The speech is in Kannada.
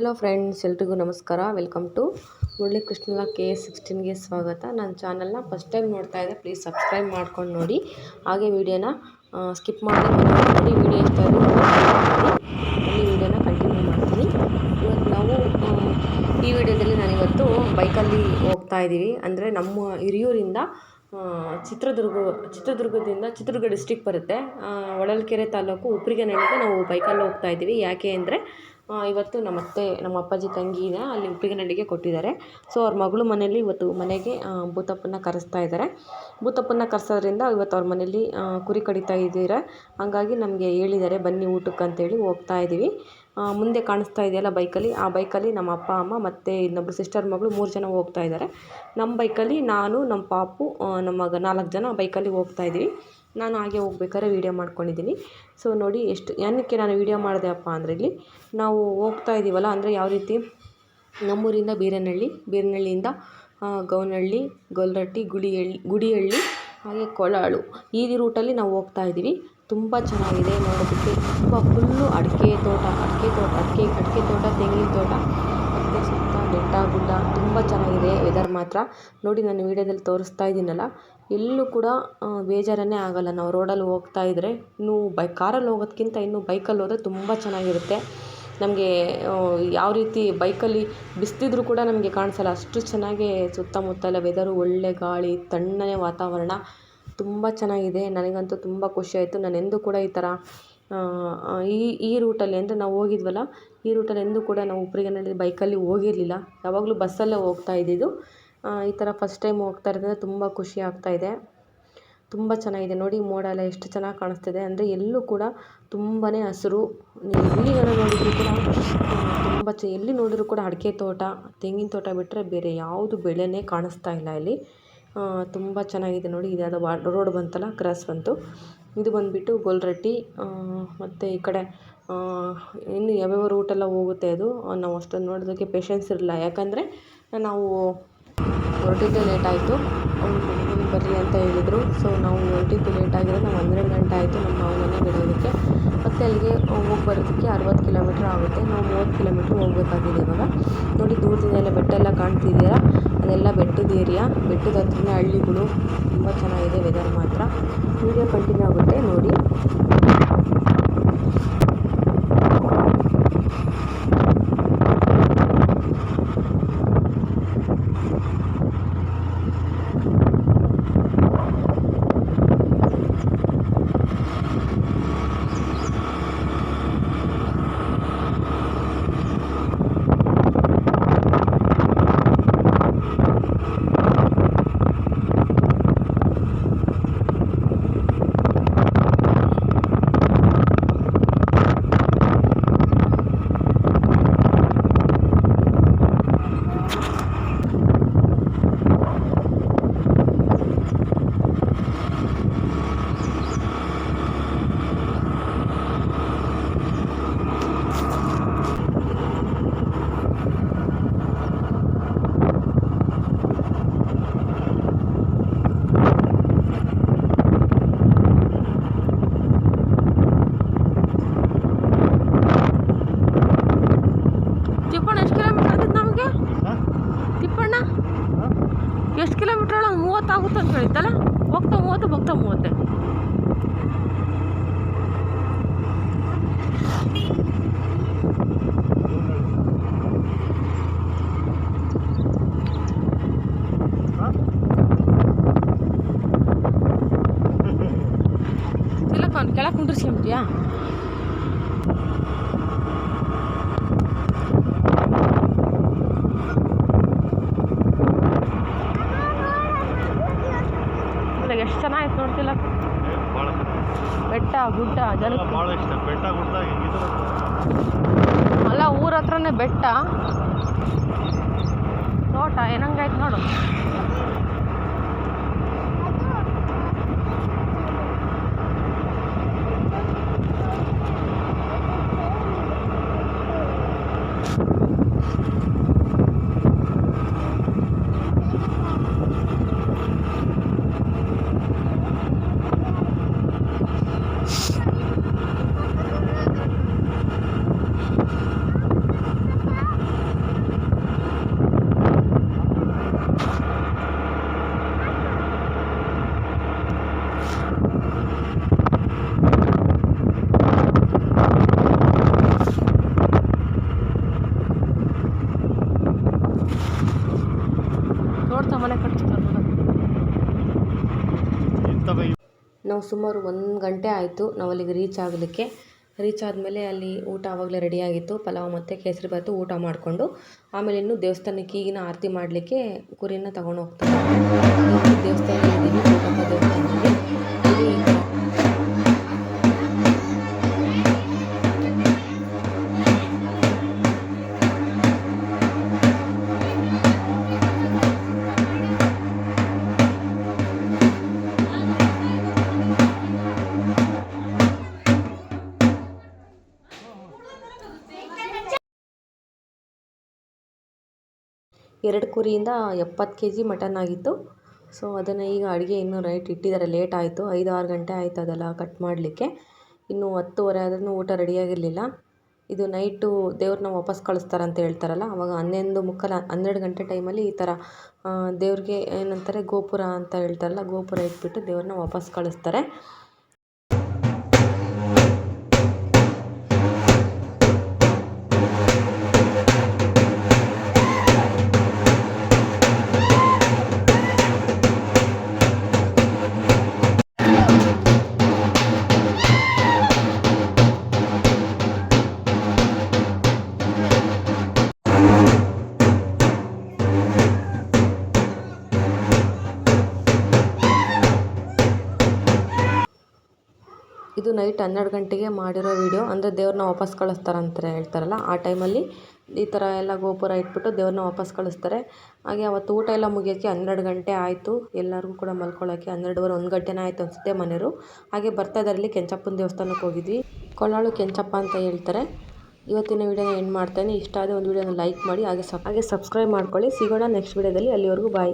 ಹಲೋ ಫ್ರೆಂಡ್ಸ್ ಎಲ್ರಿಗೂ ನಮಸ್ಕಾರ. ವೆಲ್ಕಮ್ ಟು ಮುರಳಿ ಕೃಷ್ಣಲ ಕೆ ಎಸ್ ಸಿಕ್ಸ್ಟೀನ್ಗೆ ಸ್ವಾಗತ. ನನ್ನ ಚಾನಲ್ನ ಫಸ್ಟ್ ಟೈಮ್ ನೋಡ್ತಾ ಇದ್ದೆ ಪ್ಲೀಸ್ ಸಬ್ಸ್ಕ್ರೈಬ್ ಮಾಡ್ಕೊಂಡು ನೋಡಿ. ಹಾಗೆ ವಿಡಿಯೋನ ಸ್ಕಿಪ್ ಮಾಡಿ ನೋಡಿ. ವೀಡಿಯೋ ಇಷ್ಟ ಅಲ್ಲಿ ವೀಡಿಯೋನ ಕಂಟಿನ್ಯೂ ಮಾಡ್ತೀನಿ. ಇವತ್ತು ನಾವು ಈ ವಿಡಿಯೋದಲ್ಲಿ ನಾನಿವತ್ತು ಬೈಕಲ್ಲಿ ಹೋಗ್ತಾ ಇದ್ದೀವಿ. ಅಂದರೆ ನಮ್ಮ ಹಿರಿಯೂರಿಂದ ಚಿತ್ರದುರ್ಗ, ಚಿತ್ರದುರ್ಗದಿಂದ ಚಿತ್ರದುರ್ಗ ಡಿಸ್ಟಿಕ್ ಬರುತ್ತೆ. ಹೊಳಲ್ಕೆರೆ ತಾಲೂಕು ಉಪ್ರಿಗೆನಹಳ್ಳಿಗೆ ನಾವು ಬೈಕಲ್ಲಿ ಹೋಗ್ತಾ ಇದ್ದೀವಿ. ಯಾಕೆ ಅಂದರೆ ಇವತ್ತು ನಮ್ಮ ಅತ್ತೆ ನಮ್ಮ ಅಪ್ಪಾಜಿ ತಂಗಿ ಇದೆ. ಅಲ್ಲಿ ಉಪ್ರಿಗೆನಹಳ್ಳಿಗೆ ಕೊಟ್ಟಿದ್ದಾರೆ. ಸೊ ಅವ್ರ ಮಗಳು ಮನೇಲಿ ಇವತ್ತು ಮನೆಗೆ ಭೂತಪ್ಪನ್ನ ಭೂತಪ್ಪನ ಕರೆಸ್ತಾ ಇದ್ದಾರೆ. ಭೂತಪ್ಪನ ಕರೆಸೋದ್ರಿಂದ ಇವತ್ತು ಅವ್ರ ಮನೇಲಿ ಕುರಿ ಕಡಿತಾ ಇದ್ದೀರ. ಹಂಗಾಗಿ ನಮಗೆ ಹೇಳಿದ್ದಾರೆ, ಬನ್ನಿ ಊಟಕ್ಕೆ ಅಂತೇಳಿ ಹೋಗ್ತಾ ಇದ್ದೀವಿ ಮುಂದೆ ಕಾಣಿಸ್ತಾ ಇದೆಯಲ್ಲ ಬೈಕಲ್ಲಿ? ಆ ಬೈಕಲ್ಲಿ ನಮ್ಮ ಅಪ್ಪ, ಅಮ್ಮ, ಮತ್ತು ಇನ್ನೊಬ್ರು ಸಿಸ್ಟರ್ ಮಗಳು ಮೂರು ಜನ ಹೋಗ್ತಾ ಇದ್ದಾರೆ. ನಮ್ಮ ಬೈಕಲ್ಲಿ ನಾನು, ನಮ್ಮ ಪಾಪು ನಮ್ಮ ಮಗ ನಾಲ್ಕು ಜನ ಬೈಕಲ್ಲಿ ಹೋಗ್ತಾ ಇದ್ದೀವಿ ನಾನು ಹಾಗೆ ಹೋಗ್ಬೇಕಾದ್ರೆ ವೀಡಿಯೋ ಮಾಡ್ಕೊಂಡಿದ್ದೀನಿ. ಸೊ ನೋಡಿ ಎಷ್ಟು ಏನಕ್ಕೆ ನಾನು ವೀಡಿಯೋ ಮಾಡಿದೆ ಅಪ್ಪ ಅಂದರೆ ಇಲ್ಲಿ ನಾವು ಹೋಗ್ತಾ ಇದ್ದೀವಲ್ಲ ಅಂದರೆ ಯಾವ ರೀತಿ ನಮ್ಮೂರಿಂದ ಬೀರನಹಳ್ಳಿ, ಬೀರನಹಳ್ಳಿಯಿಂದ ಗೌನಹಳ್ಳಿ ಗೊಲ್ರಟ್ಟಿ ಗುಡಿಹಳ್ಳಿ ಗುಡಿಹಳ್ಳಿ, ಹಾಗೆ ಕೊಳಾಳು ಈ ರೂಟಲ್ಲಿ ನಾವು ಹೋಗ್ತಾ ಇದ್ದೀವಿ ತುಂಬ ಚೆನ್ನಾಗಿದೆ ನೋಡೋದಕ್ಕೆ. ತುಂಬ ಫುಲ್ಲು ಅಡಿಕೆ ತೋಟ ಅಡಿಕೆ ತೋಟ, ಅಡಿಕೆ ಅಡಿಕೆ ತೋಟ, ತೆಂಗಿನ ತೋಟ. ಮತ್ತು ಸುತ್ತ ಬೆಟ್ಟ ಗುಡ್ಡ. ತುಂಬ ಚೆನ್ನಾಗಿದೆ ವೆದರ್ ಮಾತ್ರ. ನೋಡಿ ನಾನು ವೀಡಿಯೋದಲ್ಲಿ ತೋರಿಸ್ತಾ ಇದ್ದೀನಲ್ಲ ಎಲ್ಲೂ ಕೂಡ ಬೇಜಾರನ್ನೇ ಆಗೋಲ್ಲ. ನಾವು ರೋಡಲ್ಲಿ ಹೋಗ್ತಾ ಇದ್ದರೆ ಇನ್ನು ಬೈ ಕಾರಲ್ಲಿ ಹೋಗೋದ್ಕಿಂತ ಇನ್ನು ಬೈಕಲ್ಲಿ ಹೋದರೆ ತುಂಬ ಚೆನ್ನಾಗಿರುತ್ತೆ. ನಮಗೆ ಯಾವ ರೀತಿ ಬೈಕಲ್ಲಿ ಬಿಸಿಲಿದ್ರೂ ಕೂಡ ನಮಗೆ ಕಾಣಿಸಲ್ಲ. ಅಷ್ಟು ಚೆನ್ನಾಗಿ ಸುತ್ತಮುತ್ತ ಎಲ್ಲ ವೆದರು ಒಳ್ಳೆ ಗಾಳಿ, ತಣ್ಣನೆ ವಾತಾವರಣ, ತುಂಬ ಚೆನ್ನಾಗಿದೆ. ನನಗಂತೂ ತುಂಬ ಖುಷಿ ಆಯಿತು. ನಾನು ಎಂದೂ ಕೂಡ ಈ ಥರ ಈ ಈ ರೂಟಲ್ಲಿ ಅಂದರೆ ನಾವು ಹೋಗಿದ್ವಲ್ಲ, ಈ ರೂಟಲ್ಲಿ ಎಂದೂ ಕೂಡ ನಾವು ಉಪ್ರಿಗೆನಹಳ್ಳಿ ಬೈಕಲ್ಲಿ ಹೋಗಿರಲಿಲ್ಲ. ಯಾವಾಗಲೂ ಬಸ್ಸಲ್ಲೇ ಹೋಗ್ತಾ ಇದ್ದಿದ್ದು. ಈ ಥರ ಫಸ್ಟ್ ಟೈಮ್ ಹೋಗ್ತಾ ಇರೋದ್ರಿಂದ ತುಂಬ ಖುಷಿ ಇದೆ. ತುಂಬ ಚೆನ್ನಾಗಿದೆ. ನೋಡಿ, ಮೋಡ ಎಲ್ಲ ಎಷ್ಟು ಚೆನ್ನಾಗಿ ಕಾಣಿಸ್ತಿದೆ. ಅಂದರೆ ಎಲ್ಲೂ ಕೂಡ ತುಂಬಾ ಹಸಿರು. ನೀವು ಎಲ್ಲಿಗಾರ ನೋಡಿದರೂ ಕೂಡ, ತುಂಬ ಚೆ, ಎಲ್ಲಿ ನೋಡಿದರೂ ಕೂಡ ಅಡಿಕೆ ತೋಟ, ತೆಂಗಿನ ತೋಟ ಬಿಟ್ಟರೆ ಬೇರೆ ಯಾವುದು ಬೆಳೆನೇ ಕಾಣಿಸ್ತಾ ಇಲ್ಲ ಇಲ್ಲಿ. ತುಂಬ ಚೆನ್ನಾಗಿದೆ. ನೋಡಿ, ಇದ್ಯಾವುದೋ ವಾ ರೋಡ್ ಬಂತಲ್ಲ, ಕ್ರಾಸ್ ಬಂತು. ಇದು ಬಂದುಬಿಟ್ಟು ಗೋಲ್ರಟ್ಟಿ. ಮತ್ತು ಈ ಕಡೆ ಇನ್ನು ಯಾವ್ಯಾವ ರೂಟೆಲ್ಲ ಹೋಗುತ್ತೆ ಅದು, ನಾವು ಅಷ್ಟೊಂದು ನೋಡೋದಕ್ಕೆ ಪೇಷನ್ಸ್ ಇರಲಿಲ್ಲ. ಯಾಕಂದರೆ ನಾವು ಹೊರಟಿದ್ದೇ ಲೇಟ್ ಆಯಿತು. ಅವ್ರು ಬರ್ರಿ ಅಂತ ಹೇಳಿದರು. ಸೊ ನಾವು ಹೊರಟಿದ್ದು ಲೇಟ್ ಆಗಿರೋದು ನಾವು ಹನ್ನೆರಡು ಗಂಟೆ ಆಯಿತು ನಮ್ಮ ಮಾವನನ್ನ ಬಿಡೋದಕ್ಕೆ. ಮತ್ತು ಅಲ್ಲಿಗೆ ಹೋಗಿ ಬರೋದಕ್ಕೆ ಅರವತ್ತು ಕಿಲೋಮೀಟ್ರ್ ಆಗುತ್ತೆ. ನಾವು ಮೂವತ್ತು ಕಿಲೋಮೀಟ್ರ್ ಹೋಗಬೇಕಾಗಿದೆ ಇವಾಗ. ನೋಡಿ ದೂರದಿಂದ ಎಲ್ಲ ಬೆಟ್ಟ ಎಲ್ಲ ಕಾಣ್ತಿದ್ದೀರಾ ಅದೆಲ್ಲ ಬೆಟ್ಟದ ಏರಿಯಾ ಬೆಟ್ಟದ ಹತ್ರನೇ ಹಳ್ಳಿಗಳು. ತುಂಬ ಚೆನ್ನಾಗಿದೆ ವೆದರ್ ಮಾತ್ರ. ವೀಡಿಯೋ ಕಂಟಿನ್ಯೂ ಆಗುತ್ತೆ. ನೋಡಿ ತಿಪ್ಪಣ್ಣ ಎಷ್ಟು ಕಿಲೋಮೀಟ್ರ್ ಆಗ್ತದೆ ನಮಗೆ ತಿಪ್ಪಣ್ಣ ಎಷ್ಟು ಕಿಲೋಮೀಟ್ರ್ ಒಳಗೆ ಮೂವತ್ತು ಆಗುತ್ತೆ ಅಂತ ಹೇಳಿತ್ತಲ್ಲ ಹೋಗ್ತಾ ಮೂವತ್ತು ಹೋಗ್ತಾ ಮೂವತ್ತೆ ಇಲ್ಲ ಅವ್ನು ಕೆಳಗೆ ಕುಂಡ್ರಿಸ್ಕೊಂಬಿಟ್ಟಿಯಾ ಎಷ್ಟು ಚೆನ್ನಾಗಿತ್ತು ನೋಡ್ತಿಲ್ಲ? ಬೆಟ್ಟ ಗುಡ್ಡ ಜನ ಭಾಳ ಇಷ್ಟ. ಬೆಟ್ಟ ಗುಡ್ಡ ಅಲ್ಲ ಊರ ಹತ್ರನೇ ಬೆಟ್ಟ. ತೋಟ ಏನಂಗಾಯ್ತು ನೋಡು. ಸುಮಾರು ಒಂದು ಗಂಟೆ ಆಯಿತು ನಾವು ಅಲ್ಲಿಗೆ ರೀಚ್ ಆಗಲಿಕ್ಕೆ ರೀಚ್ ಆದಮೇಲೆ ಅಲ್ಲಿ ಊಟ ಆವಾಗಲೇ ರೆಡಿಯಾಗಿತ್ತು ಪಲಾವ್ ಮತ್ತು ಕೇಸರಿ ಬಾತು ಊಟ ಮಾಡಿಕೊಂಡು ಆಮೇಲೆ ಇನ್ನು ದೇವಸ್ಥಾನಕ್ಕೆ ಈಗಿನ ಆರತಿ ಮಾಡಲಿಕ್ಕೆ ಕುರಿನ ತಗೊಂಡು ಹೋಗ್ತಾರೆ ದೇವಸ್ಥಾನದಲ್ಲಿ. ಎರಡು ಕುರಿಯಿಂದ ಎಪ್ಪತ್ತು ಕೆ ಜಿ ಮಟನ್ ಆಗಿತ್ತು. ಸೊ, ಅದನ್ನು ಈಗ ಅಡುಗೆ ಇನ್ನೂ ನೈಟ್ ಇಟ್ಟಿದ್ದಾರೆ. ಲೇಟ್ ಆಯಿತು. ಐದು ಆರು ಗಂಟೆ ಆಯಿತು ಅದೆಲ್ಲ ಕಟ್ ಮಾಡಲಿಕ್ಕೆ. ಇನ್ನೂ ಹತ್ತುವರೆ ಆದ್ರೂ ಊಟ ರೆಡಿಯಾಗಿರಲಿಲ್ಲ ಇದು ನೈಟು ದೇವ್ರನ್ನ ವಾಪಸ್ ಅಂತ ಹೇಳ್ತಾರಲ್ಲ, ಅವಾಗ ಹನ್ನೊಂದು ಮುಕ್ಕಾಲು ಹನ್ನೆರಡು ಗಂಟೆ ಟೈಮಲ್ಲಿ ಈ ಥರ ದೇವ್ರಿಗೆ ಏನಂತಾರೆ ಗೋಪುರ ಅಂತ ಹೇಳ್ತಾರಲ್ಲ, ಗೋಪುರ ಇಟ್ಬಿಟ್ಟು ದೇವ್ರನ್ನ ವಾಪಸ್ ಕಳಿಸ್ತಾರೆ. ಇದು ನೈಟ್ ಹನ್ನೆರಡು ಗಂಟೆಗೆ ಮಾಡಿರೋ ವೀಡಿಯೋ. ಅಂದರೆ ದೇವ್ರನ್ನ ವಾಪಸ್ ಕಳಿಸ್ತಾರಂತ ಹೇಳ್ತಾರಲ್ಲ, ಆ ಟೈಮಲ್ಲಿ ಈ ಥರ ಎಲ್ಲ ಗೋಪುರ ಇಟ್ಬಿಟ್ಟು ದೇವ್ರನ್ನ ವಾಪಸ್ ಕಳಿಸ್ತಾರೆ. ಹಾಗೆ ಅವತ್ತು ಊಟ ಎಲ್ಲ ಮುಗಿಯೋಕ್ಕೆ ಹನ್ನೆರಡು ಗಂಟೆ ಆಯಿತು. ಎಲ್ಲರಿಗೂ ಕೂಡ ಮಲ್ಕೊಳ್ಳೋಕ್ಕೆ ಹನ್ನೆರಡುವರೆ, ಒಂದು ಗಂಟೆನೇ ಆಯಿತು ಅನಿಸುತ್ತೆ ಮನೆಯವರು. ಹಾಗೆ ಬರ್ತಾ ಕೆಂಚಪ್ಪನ ದೇವಸ್ಥಾನಕ್ಕೆ ಹೋಗಿದ್ವಿ. ಕೊಳ್ಳಾಳು ಕೆಂಚಪ್ಪ ಅಂತ ಹೇಳ್ತಾರೆ. ಇವತ್ತಿನ ವೀಡಿಯೋನ ಎಂಡ್ ಮಾಡ್ತಾನೆ. ಇಷ್ಟ ಆದರೆ ಒಂದು ವೀಡಿಯೋನ ಲೈಕ್ ಮಾಡಿ, ಹಾಗೆ ಸಬ್ ಹಾಗೆ ಸಬ್ಸ್ಕ್ರೈಬ್ ಮಾಡ್ಕೊಳ್ಳಿ. ಸಿಗೋಣ ನೆಕ್ಸ್ಟ್ ವೀಡಿಯೋದಲ್ಲಿ. ಅಲ್ಲಿವರೆಗೂ ಬಾಯ್.